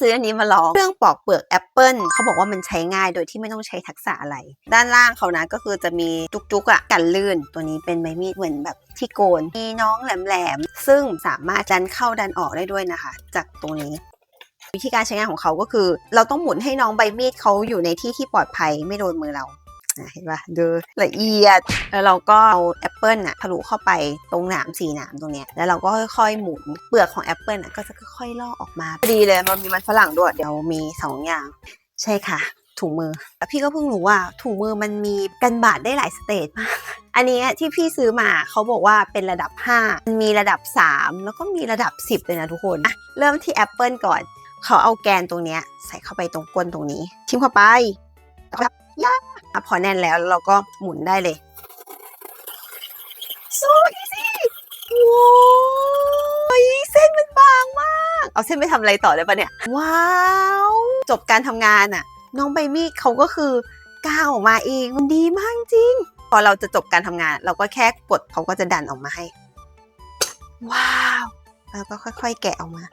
ซื้ออันนี้มาลองเครื่องปอกเปลือกแอปเปิลเขาบอกว่ามันใช้ง่ายโดยที่ไม่ต้องใช้ทักษะอะไร ด้านล่างเขานะก็คือจะมีจุกๆอะกันลื่น ตัวนี้เป็นใบมีดเหมือนแบบที่โกน มีน้องแหลมๆ ซึ่งสามารถดันเข้าดันออกได้ด้วยนะคะ จากตรงนี้วิธีการใช้งานของเขาก็คือ เราต้องหมุนให้น้องใบมีดเขาอยู่ในที่ที่ปลอดภัยไม่โดนมือเรา อะเห็นปะดูละเอียด แล้วเราก็เอาแอปเปิลน่ะทะลุเข้าไปตรงหนามสีหนามตรงเนี้ยแล้วเราก็ค่อยๆหมุนเปลือกของแอปเปิลน่ะก็จะค่อยๆลอกออกมาพอดีเลยมันมีมันฝรั่งด้วยเดี๋ยวมีสองอย่าง ใช่ค่ะ ถุงมือแล้วพี่ก็เพิ่งรู้ว่าถุงมือมันมีกันบาดได้หลายสเตจมากอันนี้ที่พี่ซื้อมาเขาบอกว่าเป็นระดับ 5มันมีระดับ 3 แล้วก็มีระดับ 10 เลยนะทุกคนอะเริ่มที่แอปเปิลก่อน เขาเอาแกนตรงเนี้ยใส่เข้าไปตรงก้นตรงนี้ชิมเข้าไปครับ อะพอแน่นแล้วเราก็หมุนได้เลย so easy ว้าวเส้นมันบางมาก เอาเส้นไปทำอะไรต่อได้ปะเนี่ย ว้าว จบการทำงานอะ น้องใบมีดเขาก็คือก้าวออกมาเองมันดีมากจริง พอเราจะจบการทำงาน เราก็แค่กดเขาก็จะดันออกมาให้ ว้าว แล้วก็ค่อยๆ แกะออกมา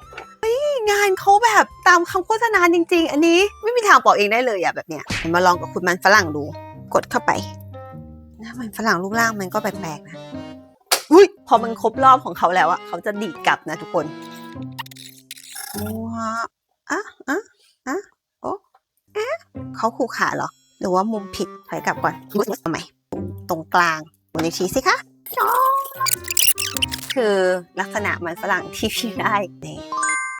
งานเขาแบบตามคำโฆษณาจริง ๆ อันนี้ไม่มีทางบอกเองได้เลยอะแบบเนี้ยเดี๋ยวมาลองกับคุณมันฝรั่งดู กดเข้าไปนะมันฝรั่งรูปร่างมันก็แปลกๆนะอุ้ยพอมันครบรอบของเขาแล้วอะเขาจะดีดกลับนะทุกคนว้าอะอะอะโอ้เอ๊ะเขาขู่ขาเหรอ หรือว่ามุมผิดถอยกลับก่อนทำไมตรงกลางบนอีกทีสิคะคือลักษณะมันฝรั่งที่พี่ได้นี่